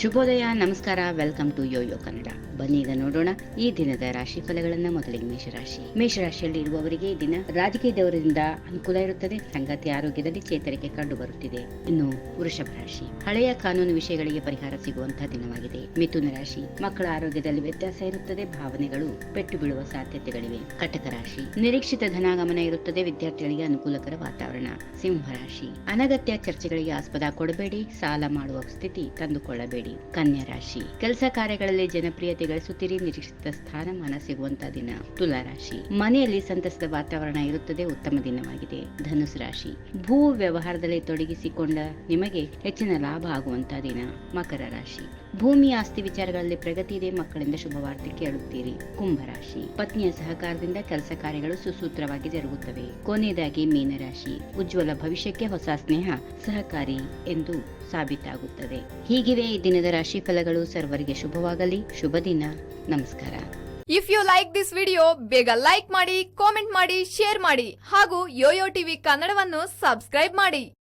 ಶುಭೋದಯ, ನಮಸ್ಕಾರ, welcome to Yoyo Kannada. ಬನ್ನಿ ಈಗ ನೋಡೋಣ ಈ ದಿನದ ರಾಶಿ ಫಲಗಳನ್ನ ಮೊದಲಿಗೆ ಮೇಷರಾಶಿ. ಮೇಷರಾಶಿಯಲ್ಲಿ ಇರುವವರಿಗೆ ಈ ದಿನ ರಾಜಕೀಯದವರಿಂದ ಅನುಕೂಲ ಇರುತ್ತದೆ. ಸಂಗತಿ ಆರೋಗ್ಯದಲ್ಲಿ ಚೇತರಿಕೆ ಕಂಡು ಬರುತ್ತಿದೆ. ಇನ್ನು ವೃಷಭ ರಾಶಿ. ಹಳೆಯ ಕಾನೂನು ವಿಷಯಗಳಿಗೆ ಪರಿಹಾರ ಸಿಗುವಂತಹ ದಿನವಾಗಿದೆ. ಮಿಥುನ ರಾಶಿ. ಮಕ್ಕಳ ಆರೋಗ್ಯದಲ್ಲಿ ವ್ಯತ್ಯಾಸ ಇರುತ್ತದೆ. ಭಾವನೆಗಳು ಪೆಟ್ಟು ಬೀಳುವ ಸಾಧ್ಯತೆಗಳಿವೆ. ಕಟಕ ರಾಶಿ. ನಿರೀಕ್ಷಿತ ಧನಾಗಮನ ಇರುತ್ತದೆ. ವಿದ್ಯಾರ್ಥಿಗಳಿಗೆ ಅನುಕೂಲಕರ ವಾತಾವರಣ. ಸಿಂಹ ರಾಶಿ. ಅನಗತ್ಯ ಚರ್ಚೆಗಳಿಗೆ ಆಸ್ಪದ ಕೊಡಬೇಡಿ. ಸಾಲ ಮಾಡುವ ಸ್ಥಿತಿ ತಂದುಕೊಳ್ಳಬೇಡಿ. ಕನ್ಯಾ ರಾಶಿ ಕೆಲಸ ಕಾರ್ಯಗಳಲ್ಲಿ ಜನಪ್ರಿಯತೆ ಗಳಿಸುತ್ತೀರಿ, ನಿರೀಕ್ಷಿತ ಸ್ಥಾನಮಾನ ಸಿಗುವಂತ ದಿನ ತುಲಾ ರಾಶಿ ಮನೆಯಲ್ಲಿ ಸಂತಸದ ವಾತಾವರಣ ಇರುತ್ತದೆ, ಉತ್ತಮ ದಿನವಾಗಿದೆ. ಧನುಸ್ ರಾಶಿ. ಭೂ ವ್ಯವಹಾರದಲ್ಲಿ ತೊಡಗಿಸಿಕೊಂಡ ನಿಮಗೆ ಹೆಚ್ಚಿನ ಲಾಭ ಆಗುವಂತಹ ದಿನ ಮಕರ ರಾಶಿ. ಭೂಮಿ ಆಸ್ತಿ ವಿಚಾರಗಳಲ್ಲಿ ಪ್ರಗತಿ ಇದೆ, ಮಕ್ಕಳಿಂದ ಶುಭವಾರ್ತೆ ಕೇಳುತ್ತೀರಿ. ಕುಂಭರಾಶಿ. ಪತ್ನಿಯ ಸಹಕಾರದಿಂದ ಕೆಲಸ ಕಾರ್ಯಗಳು ಸುಸೂತ್ರವಾಗಿ ಜರುಗುತ್ತವೆ. ಕೊನೆಯದಾಗಿ ಮೀನರಾಶಿ. ಉಜ್ವಲ ಭವಿಷ್ಯಕ್ಕೆ ಹೊಸ ಸ್ನೇಹ, ಸಹಕಾರಿ ಎಂದು ಸಾಬೀತಾಗುತ್ತದೆ. ಹೀಗಿವೆ ಈ ದಿನದ ರಾಶಿ ಫಲಗಳು ಸರ್ವರಿಗೆ ಶುಭವಾಗಲಿ. ಶುಭ ದಿನ. ನಮಸ್ಕಾರ. If you like this video ಬೇಗ ಲೈಕ್ ಮಾಡಿ ಕಾಮೆಂಟ್ ಮಾಡಿ ಶೇರ್ ಮಾಡಿ ಹಾಗೂ ಯೋಯೋ ಟಿವಿ ಕನ್ನಡವನ್ನು ಸಬ್ಸ್ಕ್ರೈಬ್ ಮಾಡಿ.